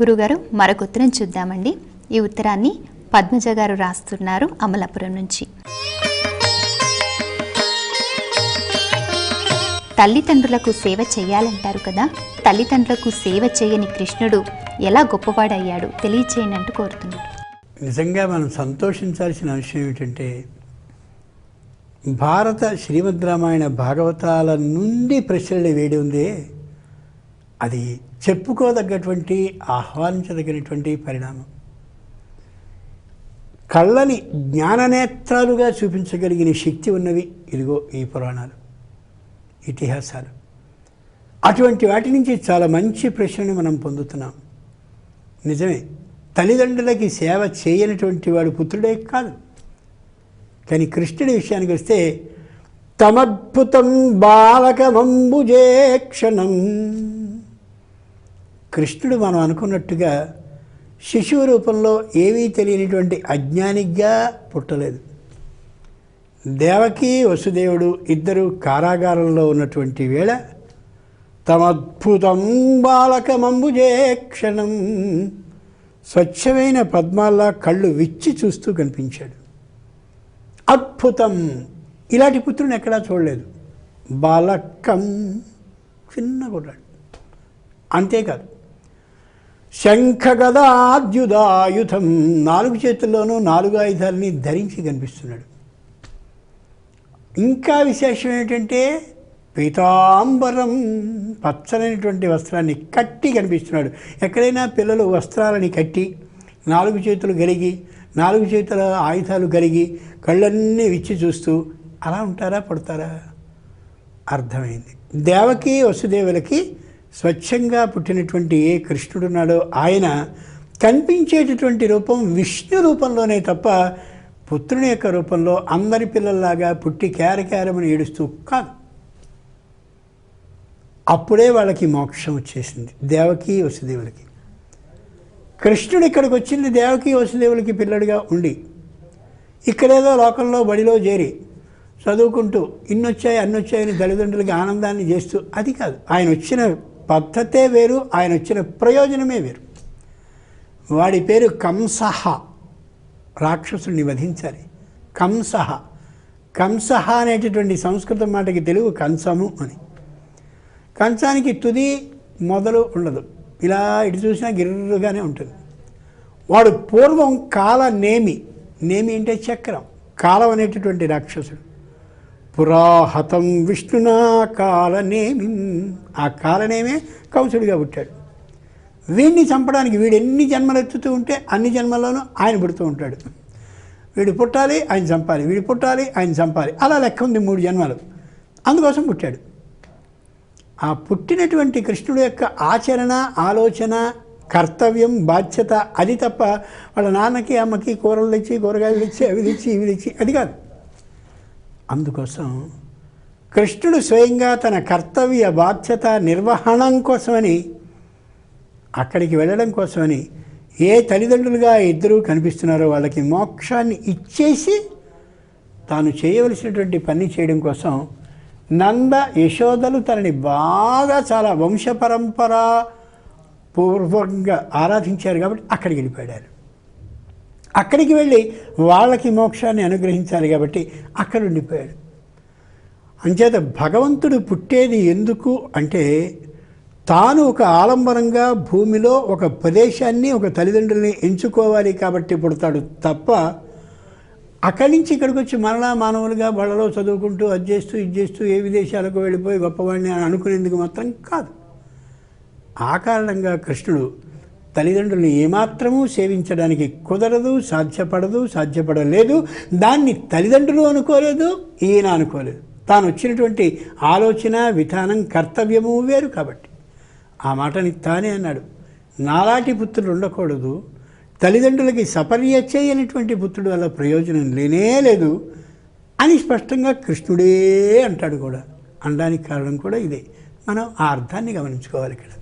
గురుగారు మరొక ఉత్తరం చూద్దామండి. ఈ ఉత్తరాన్ని పద్మజ గారు రాస్తున్నారు అమలాపురం నుంచి. తల్లిదండ్రులకు సేవ చేయాలంటారు కదా తల్లిదండ్రులకు సేవ చేయని కృష్ణుడు ఎలా గొప్పవాడయ్యాడు తెలియచేయండి అంటూ కోరుతున్నాడు. నిజంగా మనం సంతోషించాల్సిన విషయం ఏమిటంటే భారత శ్రీమద్ రామాయణ భాగవతాల నుండి ప్రశ్నలు వేడి ఉందే అది చెప్పుకోదగ్గటువంటి ఆహ్వానించదగినటువంటి పరిణామం. కళ్ళని జ్ఞాననేత్రాలుగా చూపించగలిగిన శక్తి ఉన్నవి ఇదిగో ఈ పురాణాలు ఇతిహాసాలు. అటువంటి వాటి నుంచి చాలా మంచి ప్రశ్నని మనం పొందుతున్నాం. నిజమే తల్లిదండ్రులకి సేవ చేయనటువంటి వాడు పుత్రుడే కాదు. కానీ కృష్ణుడి విషయానికి వస్తే తమద్భుతం బాలకమంబుజే క్షణం. కృష్ణుడు మనం అనుకున్నట్టుగా శిశువు రూపంలో ఏమీ తెలియనిటువంటి అజ్ఞానిగా పుట్టలేదు. దేవకి వసుదేవుడు ఇద్దరు కారాగారంలో ఉన్నటువంటి వేళ తమద్భుతం బాలకమంబుజే క్షణం స్వచ్ఛమైన పద్మాల్లా కళ్ళు విచ్చి చూస్తూ కనిపించాడు. అద్భుతం! ఇలాంటి పుత్రుని ఎక్కడా చూడలేదు. బాలకం! చిన్న కుర్రాడు. అంతేకాదు శంఖగదాద్యుదాయుధం నాలుగు చేతుల్లోనూ నాలుగు ఆయుధాలని ధరించి కనిపిస్తున్నాడు. ఇంకా విశేషం ఏంటంటే పీతాంబరం పచ్చనైనటువంటి వస్త్రాన్ని కట్టి కనిపిస్తున్నాడు. ఎక్కడైనా పిల్లలు వస్త్రాలని కట్టి నాలుగు చేతులు కలిగి నాలుగు చేతుల ఆయుధాలు కలిగి కళ్ళన్నీ విచ్చి చూస్తూ అలా ఉంటారా పడతారా? అర్థమైంది. దేవకి వసుదేవులకి స్వచ్ఛంగా పుట్టినటువంటి ఏ కృష్ణుడున్నాడో ఆయన కనిపించేటటువంటి రూపం విష్ణు రూపంలోనే తప్ప పుత్రుని యొక్క రూపంలో అందరి పిల్లల్లాగా పుట్టి కేరకేరమని ఏడుస్తూ కాదు. అప్పుడే వాళ్ళకి మోక్షం వచ్చేసింది. దేవకి వసుదేవులకి. కృష్ణుడు ఇక్కడికి వచ్చింది దేవకి వసుదేవులకి పిల్లడిగా ఉండి ఇక్కడేదో లోకంలో బడిలో చేరి చదువుకుంటూ ఇన్నొచ్చాయి అన్నొచ్చాయని తల్లిదండ్రులకి ఆనందాన్ని చేస్తూ అది కాదు. ఆయన వచ్చిన పద్ధతే వేరు ఆయన వచ్చిన ప్రయోజనమే వేరు. వాడి పేరు కంసహ. రాక్షసుని వధించాలి కంసహ. కంసహ అనేటటువంటి సంస్కృత మాటకి తెలుగు కంసము అని. కంచానికి తుది మొదలు ఉండదు. ఇలా ఇటు చూసినా గిర్రుగానే ఉంటుంది. వాడు పూర్వం కాల నేమి నేమి అంటే చక్రం. కాలం అనేటటువంటి రాక్షసుడు. పురాహతం విష్ణునా కాలనేమి? ఆ కాలనేమే కంసుడిగా పుట్టాడు. వీడిని చంపడానికి వీడు ఎన్ని జన్మలు ఎత్తుతూ ఉంటే అన్ని జన్మల్లోనూ ఆయన పుడుతూ ఉంటాడు. వీడు పుట్టాలి ఆయన చంపాలి వీడు పుట్టాలి ఆయన చంపాలి. అలా లెక్క ఉంది మూడు జన్మలు. అందుకోసం పుట్టాడు. ఆ పుట్టినటువంటి కృష్ణుడు యొక్క ఆచరణ ఆలోచన కర్తవ్యం బాధ్యత అది తప్ప వాళ్ళ నాన్నకి అమ్మకి కూరలు తెచ్చి కూరగాయలు తెచ్చి అవి తెచ్చి ఇవి తెచ్చి అది కాదు. అందుకోసం కృష్ణుడు స్వయంగా తన కర్తవ్య బాధ్యత నిర్వహణం కోసమని అక్కడికి వెళ్ళడం కోసమని ఏ తల్లిదండ్రులుగా ఇద్దరూ కనిపిస్తున్నారో వాళ్ళకి మోక్షాన్ని ఇచ్చేసి తాను చేయవలసినటువంటి పని చేయడం కోసం నంద యశోదలు తనని బాగా చాలా వంశపరంపర పూర్వంగా ఆరాధించారు కాబట్టి అక్కడికి వెళ్ళిపోయాడు అక్కడికి వెళ్ళి వాళ్ళకి మోక్షాన్ని అనుగ్రహించాలి కాబట్టి అక్కడ ఉండిపోయాడు. అంచేత భగవంతుడు పుట్టేది ఎందుకు అంటే తాను ఒక ఆలంబనంగా భూమిలో ఒక ప్రదేశాన్ని ఒక తల్లిదండ్రుల్ని ఎంచుకోవాలి కాబట్టి పుడతాడు తప్ప అక్కడి నుంచి ఇక్కడికి వచ్చి మరలా మానవులుగా బళ్ళలో చదువుకుంటూ అది చేస్తూ ఇది చేస్తూ ఏ విదేశాలకు వెళ్ళిపోయి గొప్పవాడిని అని అనుకునేందుకు మాత్రం కాదు. ఆ కారణంగా కృష్ణుడు తల్లిదండ్రులు ఏమాత్రమూ సేవించడానికి కుదరదు సాధ్యపడదు సాధ్యపడలేదు. దాన్ని తల్లిదండ్రులు అనుకోలేదు ఈయన అనుకోలేదు. తాను వచ్చినటువంటి ఆలోచన విధానం కర్తవ్యము వేరు కాబట్టి. ఆ మాటని తానే అన్నాడు. నాలాటి పుత్రుడు ఉండకూడదు. తల్లిదండ్రులకి సపర్య చేయనటువంటి పుత్రుడు వల్ల ప్రయోజనం లేనే లేదు అని స్పష్టంగా కృష్ణుడే అంటాడు కూడా. అనడానికి కారణం కూడా ఇదే. మనం ఆ అర్థాన్ని గమనించుకోవాలి ఇక్కడ.